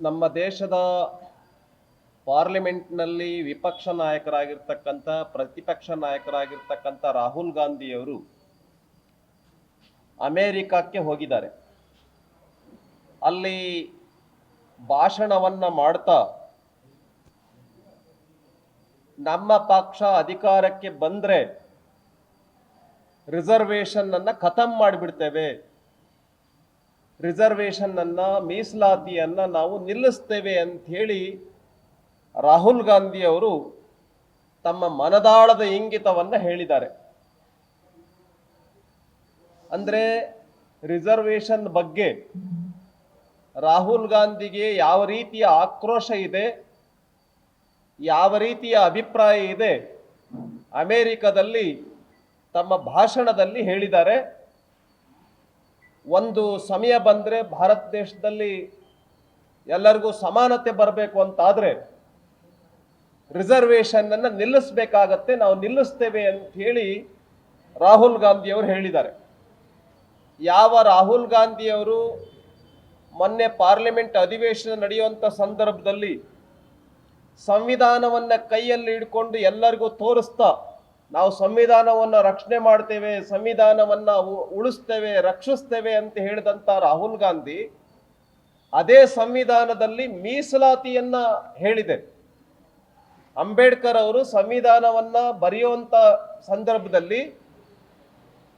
ನಮ್ಮ ದೇಶದ ಪಾರ್ಲಿಮೆಂಟ್ನಲ್ಲಿ ವಿಪಕ್ಷ ನಾಯಕರಾಗಿರ್ತಕ್ಕಂಥ, ಪ್ರತಿಪಕ್ಷ ನಾಯಕರಾಗಿರ್ತಕ್ಕಂಥ ರಾಹುಲ್ ಗಾಂಧಿಯವರು ಅಮೇರಿಕಕ್ಕೆ ಹೋಗಿದ್ದಾರೆ. ಅಲ್ಲಿ ಭಾಷಣವನ್ನ ಮಾಡ್ತಾ ನಮ್ಮ ಪಕ್ಷ ಅಧಿಕಾರಕ್ಕೆ ಬಂದರೆ ರಿಸರ್ವೇಷನ್ ಅನ್ನ ಖತಮ್ ಮಾಡಿಬಿಡ್ತೇವೆ. ರಿಸರ್ವೇಶನ್ ಮೀಸಲಾತಿಯನ್ನು ನಾವು ನಿಲ್ಲಿಸ್ತೇವೆ ಅಂಥೇಳಿ ರಾಹುಲ್ ಗಾಂಧಿಯವರು ತಮ್ಮ ಮನದಾಳದ ಇಂಗಿತವನ್ನು ಹೇಳಿದ್ದಾರೆ. ಅಂದರೆ ರಿಸರ್ವೇಷನ್ ಬಗ್ಗೆ ರಾಹುಲ್ ಗಾಂಧಿಗೆ ಯಾವ ರೀತಿಯ ಆಕ್ರೋಶ ಇದೆ, ಯಾವ ರೀತಿಯ ಅಭಿಪ್ರಾಯ ಇದೆ ಅಮೇರಿಕದಲ್ಲಿ ತಮ್ಮ ಭಾಷಣದಲ್ಲಿ ಹೇಳಿದ್ದಾರೆ. ಒಂದು ಸಮಯ ಬಂದರೆ ಭಾರತ ದೇಶದಲ್ಲಿ ಎಲ್ಲರಿಗೂ ಸಮಾನತೆ ಬರಬೇಕು ಅಂತಾದರೆ ರಿಸರ್ವೇಷನನ್ನು ನಿಲ್ಲಿಸಬೇಕಾಗತ್ತೆ, ನಾವು ನಿಲ್ಲಿಸ್ತೇವೆ ಅಂತ ಹೇಳಿ ರಾಹುಲ್ ಗಾಂಧಿಯವರು ಹೇಳಿದ್ದಾರೆ. ಯಾವ ರಾಹುಲ್ ಗಾಂಧಿಯವರು ಮೊನ್ನೆ ಪಾರ್ಲಿಮೆಂಟ್ ಅಧಿವೇಶನ ನಡೆಯುವಂಥ ಸಂದರ್ಭದಲ್ಲಿ ಸಂವಿಧಾನವನ್ನು ಕೈಯಲ್ಲಿ ಹಿಡ್ಕೊಂಡು ಎಲ್ಲರಿಗೂ ತೋರಿಸ್ತಾ ನಾವು ಸಂವಿಧಾನವನ್ನು ರಕ್ಷಣೆ ಮಾಡ್ತೇವೆ, ಸಂವಿಧಾನವನ್ನ ಉಳಿಸ್ತೇವೆ, ರಕ್ಷಿಸ್ತೇವೆ ಅಂತ ಹೇಳಿದಂತ ರಾಹುಲ್ ಗಾಂಧಿ ಅದೇ ಸಂವಿಧಾನದಲ್ಲಿ ಮೀಸಲಾತಿಯನ್ನ ಹೇಳಿದೆ. ಅಂಬೇಡ್ಕರ್ ಅವರು ಸಂವಿಧಾನವನ್ನ ಬರೆಯುವಂತ ಸಂದರ್ಭದಲ್ಲಿ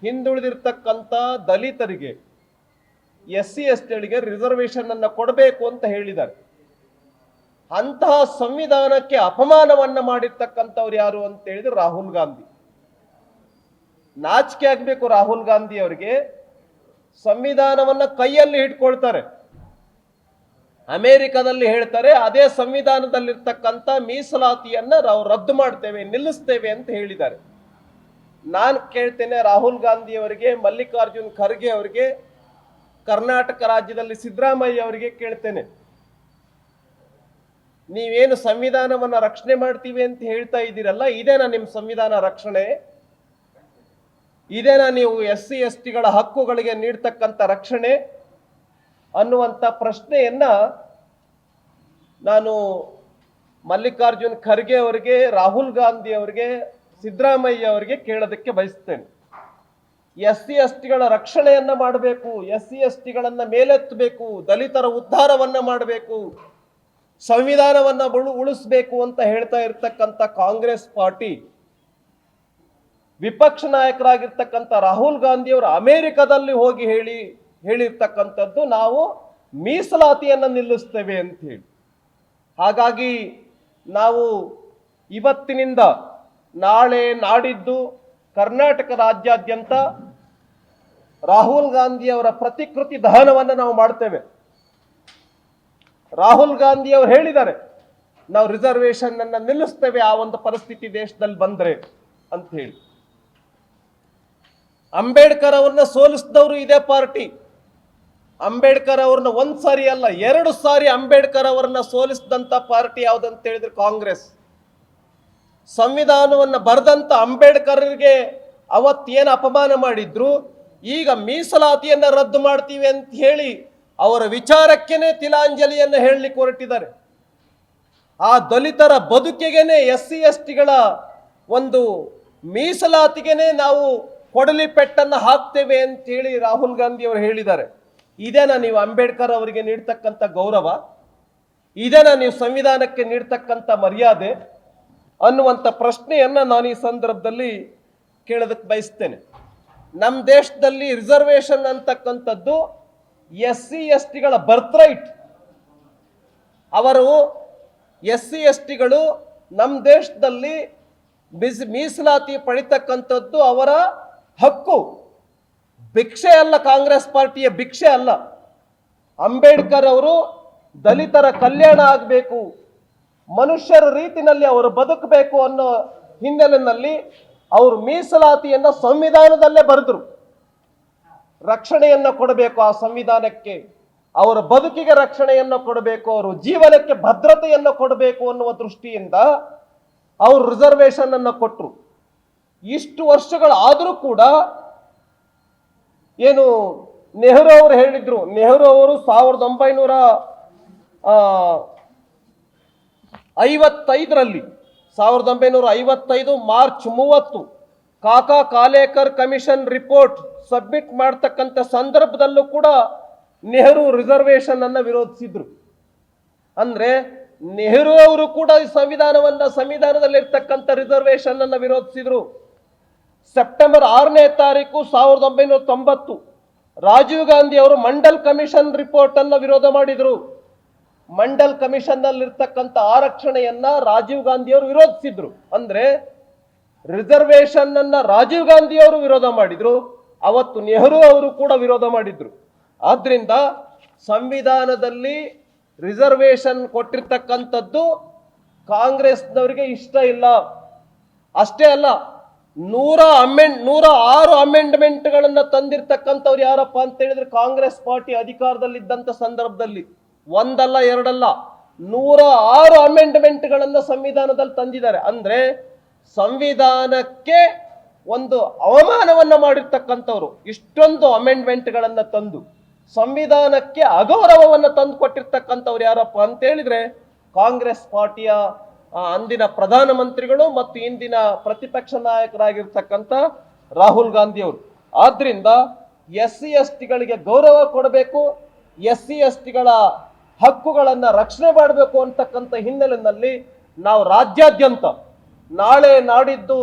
ಹಿಂದುಳಿದಿರ್ತಕ್ಕಂಥ ದಲಿತರಿಗೆ ಎಸ್ ಸಿ ಎಸ್ ಟಿಗಳಿಗೆ ರಿಸರ್ವೇಶನ್ ಅನ್ನ ಕೊಡಬೇಕು ಅಂತ ಹೇಳಿದ್ದಾರೆ. ಅಂತಹ ಸಂವಿಧಾನಕ್ಕೆ ಅಪಮಾನವನ್ನ ಮಾಡಿರ್ತಕ್ಕಂಥವ್ರು ಯಾರು ಅಂತ ಹೇಳಿದ್ರು ರಾಹುಲ್ ಗಾಂಧಿ. ನಾಚಿಕೆ ಆಗ್ಬೇಕು ರಾಹುಲ್ ಗಾಂಧಿ ಅವರಿಗೆ. ಸಂವಿಧಾನವನ್ನ ಕೈಯಲ್ಲಿ ಇಟ್ಕೊಳ್ತಾರೆ ಅಮೆರಿಕದಲ್ಲಿ ಹೇಳ್ತಾರೆ, ಅದೇ ಸಂವಿಧಾನದಲ್ಲಿರ್ತಕ್ಕಂಥ ಮೀಸಲಾತಿಯನ್ನ ನಾವು ರದ್ದು ಮಾಡ್ತೇವೆ, ನಿಲ್ಲಿಸ್ತೇವೆ ಅಂತ ಹೇಳಿದ್ದಾರೆ. ನಾನು ಕೇಳ್ತೇನೆ ರಾಹುಲ್ ಗಾಂಧಿ ಅವರಿಗೆ, ಮಲ್ಲಿಕಾರ್ಜುನ್ ಖರ್ಗೆ ಅವರಿಗೆ, ಕರ್ನಾಟಕ ರಾಜ್ಯದಲ್ಲಿ ಸಿದ್ದರಾಮಯ್ಯ ಅವರಿಗೆ ಕೇಳ್ತೇನೆ. ನೀವೇನು ಸಂವಿಧಾನವನ್ನ ರಕ್ಷಣೆ ಮಾಡ್ತೀವಿ ಅಂತ ಹೇಳ್ತಾ ಇದ್ದೀರಲ್ಲ, ಇದೇನಾ ನಿಮ್ಮ ಸಂವಿಧಾನ ರಕ್ಷಣೆ? ಇದೇನಾ ನೀವು ಎಸ್ ಸಿ ಎಸ್ ಟಿಗಳ ಹಕ್ಕುಗಳಿಗೆ ನೀಡ್ತಕ್ಕಂಥ ರಕ್ಷಣೆ? ಅನ್ನುವಂಥ ಪ್ರಶ್ನೆಯನ್ನ ನಾನು ಮಲ್ಲಿಕಾರ್ಜುನ್ ಖರ್ಗೆ ಅವರಿಗೆ, ರಾಹುಲ್ ಗಾಂಧಿ ಅವರಿಗೆ, ಸಿದ್ದರಾಮಯ್ಯ ಅವರಿಗೆ ಕೇಳೋದಕ್ಕೆ ಬಯಸ್ತೇನೆ. ಎಸ್ ಸಿ ಎಸ್ ಟಿಗಳ ರಕ್ಷಣೆಯನ್ನ ಮಾಡಬೇಕು ಎಸ್ ಸಿ ಎಸ್ ಟಿಗಳನ್ನ ಮೇಲೆತ್ತಬೇಕು, ದಲಿತರ ಉದ್ಧಾರವನ್ನ ಮಾಡಬೇಕು. ಸಂವಿಧಾನವನ್ನ ಉಳಿಸಬೇಕು ಅಂತ ಹೇಳ್ತಾ ಇರ್ತಕ್ಕಂಥ ಕಾಂಗ್ರೆಸ್ ಪಾರ್ಟಿ ವಿಪಕ್ಷ ನಾಯಕರಾಗಿರ್ತಕ್ಕಂಥ ರಾಹುಲ್ ಗಾಂಧಿ ಅವರು ಅಮೆರಿಕದಲ್ಲಿ ಹೋಗಿ ಹೇಳಿ, ಹೇಳಿರ್ತಕ್ಕಂಥದ್ದು ನಾವು ಮೀಸಲಾತಿಯನ್ನ ನಿಲ್ಲಿಸ್ತೇವೆ ಅಂತ ಹೇಳಿ. ಹಾಗಾಗಿ ನಾವು ಇವತ್ತಿನಿಂದ ನಾಳೆ ನಾಡಿದ್ದು ಕರ್ನಾಟಕ ರಾಜ್ಯಾದ್ಯಂತ ರಾಹುಲ್ ಗಾಂಧಿ ಅವರ ಪ್ರತಿಕೃತಿ ದಹನವನ್ನು ನಾವು ಮಾಡ್ತೇವೆ. ರಾಹುಲ್ ಗಾಂಧಿ ಅವರು ಹೇಳಿದ್ದಾರೆ, ನಾವು ರಿಸರ್ವೇಶನ್ ಅನ್ನ ನಿಲ್ಲಿಸ್ತೇವೆ ಆ ಒಂದು ಪರಿಸ್ಥಿತಿ ದೇಶದಲ್ಲಿ ಬಂದ್ರೆ ಅಂತ ಹೇಳಿ. ಅಂಬೇಡ್ಕರ್ ಅವ್ರನ್ನ ಸೋಲಿಸಿದವರು ಇದೇ ಪಾರ್ಟಿ. ಅಂಬೇಡ್ಕರ್ ಅವ್ರನ್ನ ಒಂದ್ ಸಾರಿ ಅಲ್ಲ, ಎರಡು ಸಾರಿ ಅಂಬೇಡ್ಕರ್ ಅವ್ರನ್ನ ಸೋಲಿಸಿದಂತ ಪಾರ್ಟಿ ಯಾವ್ದಂತ ಹೇಳಿದ್ರೆ ಕಾಂಗ್ರೆಸ್. ಸಂವಿಧಾನವನ್ನ ಬರೆದಂತ ಅಂಬೇಡ್ಕರ್ಗೆ ಅವತ್ತೇನು ಅಪಮಾನ ಮಾಡಿದ್ರು, ಈಗ ಮೀಸಲಾತಿಯನ್ನ ರದ್ದು ಮಾಡ್ತೀವಿ ಅಂತ ಹೇಳಿ ಅವರ ವಿಚಾರಕ್ಕೇನೆ ತಿಲಾಂಜಲಿಯನ್ನು ಹೇಳಲಿಕ್ಕೆ ಹೊರಟಿದ್ದಾರೆ. ಆ ದಲಿತರ ಬದುಕಿಗೆನೆ ಎಸ್ ಸಿ ಎಸ್ ಟಿಗಳ ಒಂದು ಮೀಸಲಾತಿಗೆನೆ ನಾವು ಕೊಡಲಿ ಪೆಟ್ಟನ್ನು ಹಾಕ್ತೇವೆ ಅಂತ ಹೇಳಿ ರಾಹುಲ್ ಗಾಂಧಿ ಅವರು ಹೇಳಿದ್ದಾರೆ. ಇದೇನಾ ನೀವು ಅಂಬೇಡ್ಕರ್ ಅವರಿಗೆ ನೀಡ್ತಕ್ಕಂಥ ಗೌರವ? ಇದೇನಾ ನೀವು ಸಂವಿಧಾನಕ್ಕೆ ನೀಡ್ತಕ್ಕಂಥ ಮರ್ಯಾದೆ? ಅನ್ನುವಂಥ ಪ್ರಶ್ನೆಯನ್ನು ನಾನು ಈ ಸಂದರ್ಭದಲ್ಲಿ ಕೇಳೋದಕ್ಕೆ ಬಯಸ್ತೇನೆ. ನಮ್ಮ ದೇಶದಲ್ಲಿ ರಿಸರ್ವೇಷನ್ ಅಂತಕ್ಕಂಥದ್ದು ಎಸ್ ಸಿ ಎಸ್ ಟಿಗಳ ಬರ್ತ್ ರೈಟ್ ಅವರು ಎಸ್ ಸಿ ಎಸ್ ಟಿಗಳು ನಮ್ಮ ದೇಶದಲ್ಲಿ ಬಿಸ್ ಮೀಸಲಾತಿ ಪಡಿತಕ್ಕಂಥದ್ದು ಅವರ ಹಕ್ಕು. ಭಿಕ್ಷೆ ಅಲ್ಲ ಕಾಂಗ್ರೆಸ್ ಪಾರ್ಟಿಯ ಭಿಕ್ಷೆ ಅಲ್ಲ. ಅಂಬೇಡ್ಕರ್ ಅವರು ದಲಿತರ ಕಲ್ಯಾಣ ಆಗಬೇಕು, ಮನುಷ್ಯರ ರೀತಿನಲ್ಲಿ ಅವರು ಬದುಕಬೇಕು ಅನ್ನೋ ಹಿನ್ನೆಲೆಯಲ್ಲಿ ಅವರು ಮೀಸಲಾತಿಯನ್ನು ಸಂವಿಧಾನದಲ್ಲೇ ಬರೆದ್ರು. ರಕ್ಷಣೆಯನ್ನ ಕೊಡಬೇಕು ಆ ಸಂವಿಧಾನಕ್ಕೆ. ಅವರ ಬದುಕಿಗೆ ರಕ್ಷಣೆಯನ್ನು ಕೊಡಬೇಕು, ಅವರು ಜೀವನಕ್ಕೆ ಭದ್ರತೆಯನ್ನು ಕೊಡಬೇಕು ಅನ್ನುವ ದೃಷ್ಟಿಯಿಂದ ಅವರು ರಿಸರ್ವೇಶನ್ ಅನ್ನು ಕೊಟ್ಟರು ಇಷ್ಟು ವರ್ಷಗಳಾದರೂ ಕೂಡ ಏನು ನೆಹರು ಅವರು ಹೇಳಿದ್ರು, ನೆಹರು ಅವರು ಸಾವಿರದ ಒಂಬೈನೂರ ಐವತ್ತೈದರಲ್ಲಿ, ಸಾವಿರದ ಒಂಬೈನೂರ ಐವತ್ತೈದು ಮಾರ್ಚ್ ಮೂವತ್ತು, ಕಾಕಾ ಕಾಲೇಕರ್ ಕಮಿಷನ್ ರಿಪೋರ್ಟ್ ಸಬ್ಮಿಟ್ ಮಾಡ್ತಕ್ಕಂಥ ಸಂದರ್ಭದಲ್ಲೂ ಕೂಡ ನೆಹರು ರಿಸರ್ವೇಷನ್ ಅನ್ನ ವಿರೋಧಿಸಿದ್ರು. ಅಂದ್ರೆ ನೆಹರು ಅವರು ಕೂಡ ಈ ಸಂವಿಧಾನವನ್ನ, ಸಂವಿಧಾನದಲ್ಲಿರ್ತಕ್ಕಂಥ ರಿಸರ್ವೇಷನ್ ಅನ್ನ ವಿರೋಧಿಸಿದ್ರು. ಸೆಪ್ಟೆಂಬರ್ ಆರನೇ ತಾರೀಕು ಸಾವಿರದ ಒಂಬೈನೂರ ತೊಂಬತ್ತು ರಾಜೀವ್ ಗಾಂಧಿ ಅವರು ಮಂಡಲ್ ಕಮಿಷನ್ ರಿಪೋರ್ಟ್ ಅನ್ನ ವಿರೋಧ ಮಾಡಿದ್ರು. ಮಂಡಲ್ ಕಮಿಷನ್ ನಲ್ಲಿರ್ತಕ್ಕಂಥ ಆರಕ್ಷಣೆಯನ್ನ ರಾಜೀವ್ ಗಾಂಧಿ ಅವರು ವಿರೋಧಿಸಿದ್ರು. ಅಂದ್ರೆ ರಿಸರ್ವೇಷನ್ ಅನ್ನ ರಾಜೀವ್ ಗಾಂಧಿ ಅವರು ವಿರೋಧ ಮಾಡಿದ್ರು. ಅವತ್ತು ನೆಹರು ಅವರು ಕೂಡ ವಿರೋಧ ಮಾಡಿದ್ರು. ಆದ್ರಿಂದ ಸಂವಿಧಾನದಲ್ಲಿ ರಿಸರ್ವೇಶನ್ ಕೊಟ್ಟಿರ್ತಕ್ಕಂಥದ್ದು ಕಾಂಗ್ರೆಸ್ನವರಿಗೆ ಇಷ್ಟ ಇಲ್ಲ. ಅಷ್ಟೇ ಅಲ್ಲ, ನೂರ ಅಮೆಂಡ್, ನೂರ ಆರು ಅಮೆಂಡ್ಮೆಂಟ್ಗಳನ್ನು ತಂದಿರ್ತಕ್ಕಂಥವ್ರು ಯಾರಪ್ಪ ಅಂತ ಹೇಳಿದ್ರೆ ಕಾಂಗ್ರೆಸ್ ಪಾರ್ಟಿ ಅಧಿಕಾರದಲ್ಲಿದ್ದಂಥ ಸಂದರ್ಭದಲ್ಲಿ ಒಂದಲ್ಲ, ಎರಡಲ್ಲ, ನೂರ ಆರು ಅಮೆಂಡ್ಮೆಂಟ್ಗಳನ್ನು ಸಂವಿಧಾನದಲ್ಲಿ ತಂದಿದ್ದಾರೆ. ಅಂದ್ರೆ ಸಂವಿಧಾನಕ್ಕೆ ಒಂದು ಅವಮಾನವನ್ನ ಮಾಡಿರ್ತಕ್ಕಂಥವ್ರು ಇಷ್ಟೊಂದು ಅಮೆಂಡ್ಮೆಂಟ್ಗಳನ್ನು ತಂದು ಸಂವಿಧಾನಕ್ಕೆ ಅಗೌರವವನ್ನು ತಂದು ಕೊಟ್ಟಿರ್ತಕ್ಕಂಥವ್ರು ಯಾರಪ್ಪ ಅಂತ ಹೇಳಿದ್ರೆ ಕಾಂಗ್ರೆಸ್ ಪಾರ್ಟಿಯ ಅಂದಿನ ಪ್ರಧಾನಮಂತ್ರಿಗಳು ಮತ್ತು ಇಂದಿನ ಪ್ರತಿಪಕ್ಷ ನಾಯಕರಾಗಿರ್ತಕ್ಕಂಥ ರಾಹುಲ್ ಗಾಂಧಿ ಅವರು. ಆದ್ರಿಂದ ಎಸ್ ಸಿ ಎಸ್ ಟಿಗಳಿಗೆ ಗೌರವ ಕೊಡಬೇಕು ಎಸ್ ಸಿ ಎಸ್ ಟಿಗಳ ಹಕ್ಕುಗಳನ್ನು ರಕ್ಷಣೆ ಮಾಡಬೇಕು ಅಂತಕ್ಕಂಥ ಹಿನ್ನೆಲೆಯಲ್ಲಿ ನಾವು ರಾಜ್ಯಾದ್ಯಂತ ನಾಳೆ ನಾಡಿದ್ದು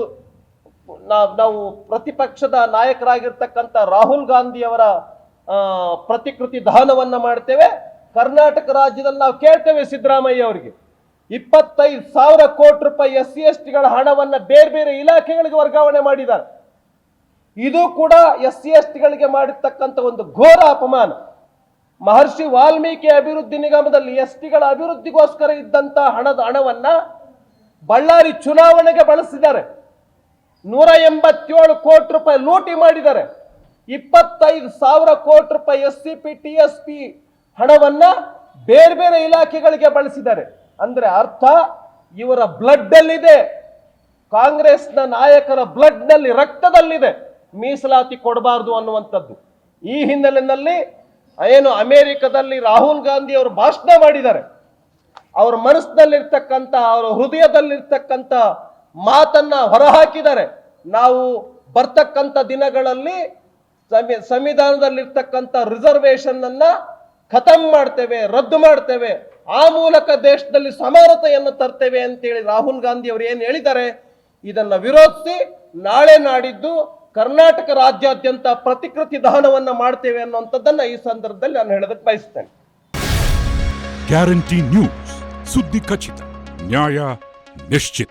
ನಾವು ನಾವು ಪ್ರತಿಪಕ್ಷದ ನಾಯಕರಾಗಿರ್ತಕ್ಕಂಥ ರಾಹುಲ್ ಗಾಂಧಿಯವರ ಪ್ರತಿಕೃತಿ ದಹನವನ್ನು ಮಾಡ್ತೇವೆ. ಕರ್ನಾಟಕ ರಾಜ್ಯದಲ್ಲಿ ನಾವು ಕೇಳ್ತೇವೆ ಸಿದ್ದರಾಮಯ್ಯ ಅವರಿಗೆ. ಇಪ್ಪತ್ತೈದು ಸಾವಿರ ಕೋಟಿ ರೂಪಾಯಿ ಎಸ್ ಸಿ ಎಸ್ ಟಿಗಳ ಹಣವನ್ನ ಬೇರೆ ಬೇರೆ ಇಲಾಖೆಗಳಿಗೆ ವರ್ಗಾವಣೆ ಮಾಡಿದ್ದಾರೆ. ಇದು ಕೂಡ ಎಸ್ ಸಿ ಎಸ್ ಟಿಗಳಿಗೆ ಮಾಡಿರ್ತಕ್ಕಂಥ ಒಂದು ಘೋರ ಅಪಮಾನ. ಮಹರ್ಷಿ ವಾಲ್ಮೀಕಿ ಅಭಿವೃದ್ಧಿ ನಿಗಮದಲ್ಲಿ ಎಸ್ ಟಿಗಳ ಅಭಿವೃದ್ಧಿಗೋಸ್ಕರ ಇದ್ದಂಥ ಹಣದ ಹಣವನ್ನ ಬಳ್ಳಾರಿ ಚುನಾವಣೆಗೆ ಬಳಸಿದ್ದಾರೆ. ನೂರ ಎಂಬತ್ತೇಳು ಕೋಟಿ ರೂಪಾಯಿ ಲೂಟಿ ಮಾಡಿದ್ದಾರೆ. ಇಪ್ಪತ್ತೈದು ಸಾವಿರ ಕೋಟಿ ರೂಪಾಯಿ S C P T S P ಹಣವನ್ನ ಬೇರೆ ಬೇರೆ ಇಲಾಖೆಗಳಿಗೆ ಬಳಸಿದ್ದಾರೆ. ಅಂದ್ರೆ ಅರ್ಥ, ಇವರ ಬ್ಲಡ್ ಅಲ್ಲಿದೆ ಕಾಂಗ್ರೆಸ್ನ ನಾಯಕರ ಬ್ಲಡ್ನಲ್ಲಿ ರಕ್ತದಲ್ಲಿದೆ. ಮೀಸಲಾತಿ ಕೊಡಬಾರದು ಅನ್ನುವಂಥದ್ದು. ಈ ಹಿನ್ನೆಲೆಯಲ್ಲಿ ಏನು ಅಮೆರಿಕದಲ್ಲಿ ರಾಹುಲ್ ಗಾಂಧಿ ಅವರು ಭಾಷಣ ಮಾಡಿದ್ದಾರೆ. ಅವರ ಮನಸ್ಸಿನಲ್ಲಿರ್ತಕ್ಕಂಥ ಅವರ ಹೃದಯದಲ್ಲಿರ್ತಕ್ಕಂಥ ಮಾತನ್ನ ಹೊರಹಾಕಿದ್ದಾರೆ ನಾವು ಬರ್ತಕ್ಕಂಥ ದಿನಗಳಲ್ಲಿ ಸಂವಿ- ಸಂವಿಧಾನದಲ್ಲಿರ್ತಕ್ಕಂಥ ರಿಸರ್ವೇಶನ್ ಅನ್ನ ಖತಮ್ ಮಾಡ್ತೇವೆ, ರದ್ದು ಮಾಡ್ತೇವೆ. ಆ ಮೂಲಕ ದೇಶದಲ್ಲಿ ಸಮಾನತೆಯನ್ನು ತರ್ತೇವೆ ಅಂತೇಳಿ ರಾಹುಲ್ ಗಾಂಧಿ ಅವರು ಏನು ಹೇಳಿದ್ದಾರೆ? ಇದನ್ನ ವಿರೋಧಿಸಿ ನಾಳೆ ನಾಡಿದ್ದು ಕರ್ನಾಟಕ ರಾಜ್ಯಾದ್ಯಂತ ಪ್ರತಿಕೃತಿ ದಹನವನ್ನ ಮಾಡ್ತೇವೆ ಅನ್ನುವಂಥದ್ದನ್ನ ಈ ಸಂದರ್ಭದಲ್ಲಿ ನಾನು ಹೇಳೋದಕ್ಕೆ ಬಯಸ್ತೇನೆ. Guarantee news. ಸುದ್ದಿ ಖಚಿತ, ನ್ಯಾಯ ನಿಶ್ಚಿತ.